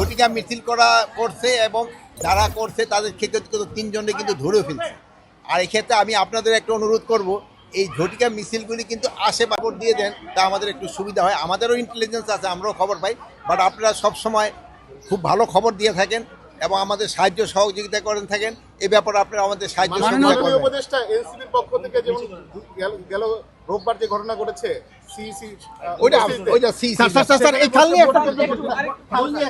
ঝটিকা মিছিল করা করছে এবং যারা করছে তাদের ক্ষেত্রে কিন্তু তিনজনে কিন্তু ধরেও ফেলছে। আর এক্ষেত্রে আমি আপনাদের একটা অনুরোধ করব এই ঝটিকা মিছিলগুলি কিন্তু আশে খবর দিয়ে দেন তা আমাদের একটু সুবিধা হয়। আমাদেরও ইন্টেলিজেন্স আছে আমরাও খবর পাই বাট আপনারা সব সময় খুব ভালো খবর দিয়ে থাকেন এবং আমাদের সাহায্য সহযোগিতা করেন থাকেন। এ ব্যাপারে আপনারা আমাদের সাহায্য সহযোগিতা মাননীয় রোববার যে ঘটনা ঘটেছে সিইসি ওইটা ওইটা সি স্যার স্যার স্যার, স্যার এই খাল নিয়ে একটা- খাল নিয়ে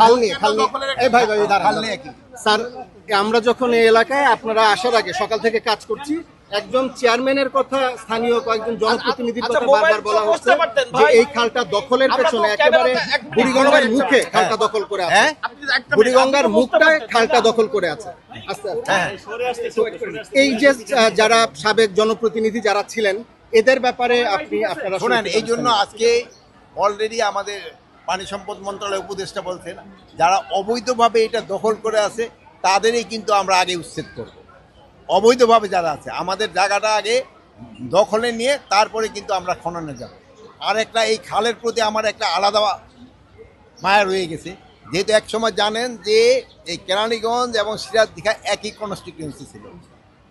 খাল নিয়ে খাল নিয়ে। এই ভাই ভাই দাঁড়ান খাল নিয়ে কি? স্যার আমরা যখন এই এলাকায় আপনারা আসার আগে সকাল থেকে কাজ করছি। একজন চেয়ারম্যানের কথা স্থানীয় কয়েকজন জনপ্রতিনিধির আচ্ছা, কথা বারবার বলা হচ্ছে যে এই খালটা দখলের পেছনে একেবারে বুড়িগঙ্গার মুখে হ্যাঁ। খালটা দখল করে আছে। হ্যাঁ? বুড়িগঙ্গার মুখটায় খালটা দখল করে আছে। আস্তে। হ্যাঁ এই যে যারা সাবেক জনপ্রতিনিধি যারা ছিলেন এদের ব্যাপারে আপনি আপনারা শোনেন এই জন্য আজকে অলরেডি আমাদের পানি সম্পদ মন্ত্রণালয় উপদেষ্টা বলছেন যারা অবৈধভাবে এটা দখল করে আছে তাদেরই কিন্তু আমরা আগে উচ্ছেদ করব। অবৈধভাবে যারা আছে, আমাদের জায়গাটা আগে দখলে নিয়ে তারপরে কিন্তু আমরা খননে যাব। আর একটা এই খালের প্রতি আমার একটা আলাদা মায়া রয়ে গেছে। যেহেতু এক সময় জানেন যে এই কেরানীগঞ্জ এবং সিরাজ দীঘা একই কনস্টিটিউন্সি ছিল।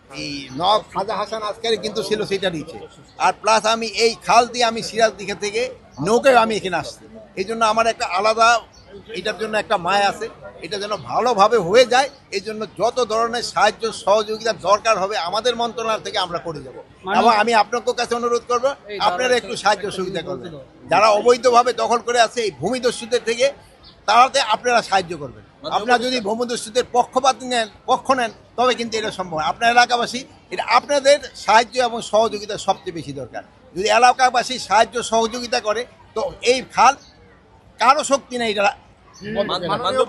এই নব খাজা হাসান আজকারি কিন্তু ছিল সেটা নিচে। আর প্লাস আমি এই খাল দিয়ে আমি সিরাজ দীঘা থেকে নৌকায় আমি এখানে আসছি। এই জন্য আমার একটা আলাদা এটার জন্য একটা মায় আছে এটা যেন ভালোভাবে হয়ে যায় এই জন্য যত ধরনের সাহায্য সহযোগিতা দরকার হবে আমাদের মন্ত্রণালয় থেকে আমরা করে যাব এবং আমি আপনাদের কাছে অনুরোধ করব আপনারা একটু সাহায্য সুবিধা করবেন। যারা অবৈধভাবে দখল করে আছে এই ভূমিদস্যুদের থেকে তারাতে আপনারা সাহায্য করবেন। আপনারা যদি ভূমিদস্যুদের পক্ষপাত নেন পক্ষ নেন তবে কিন্তু এটা সম্ভব। আপনার এলাকাবাসী এটা আপনাদের সাহায্য এবং সহযোগিতা সবচেয়ে বেশি দরকার। যদি এলাকাবাসী সাহায্য সহযোগিতা করে তো এই খাল কারও শক্তি নেই এটা মাননীয়